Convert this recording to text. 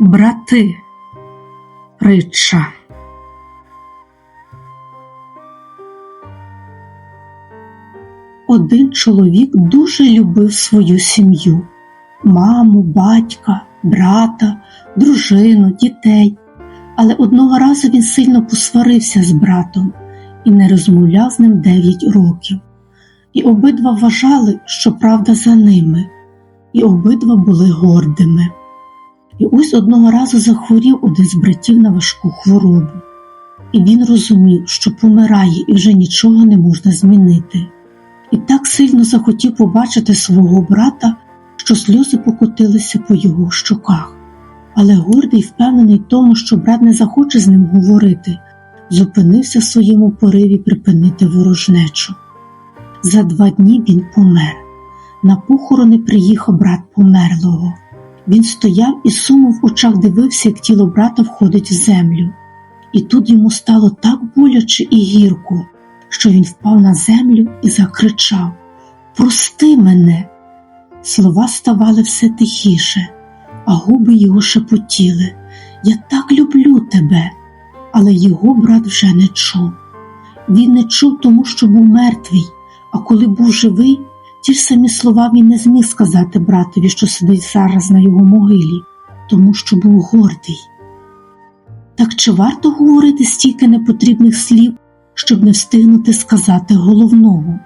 Брати. Притча. Один чоловік дуже любив свою сім'ю маму, батька, брата, дружину, дітей. Але одного разу він сильно посварився з братом і не розмовляв з ним дев'ять років. І обидва вважали, що правда за ними, і обидва були гордими. І ось одного разу захворів один з братів на важку хворобу, і він розумів, що помирає і вже нічого не можна змінити. І так сильно захотів побачити свого брата, що сльози покотилися по його щоках. Але гордий, впевнений в тому, що брат не захоче з ним говорити, зупинився в своєму пориві припинити ворожнечу. За два дні він помер. На похорони приїхав брат померлого. Він стояв і сумом в очах дивився, як тіло брата входить в землю. І тут йому стало так боляче і гірко, що він впав на землю і закричав Прости мене. Слова ставали все тихіше, а губи його шепотіли Я так люблю тебе. Але його брат вже не чув. Він не чув, тому що був мертвий, а коли був живий, ті ж самі слова він не зміг сказати братові, що сидить зараз на його могилі, тому що був гордий. Так чи варто говорити стільки непотрібних слів, щоб не встигнути сказати головного?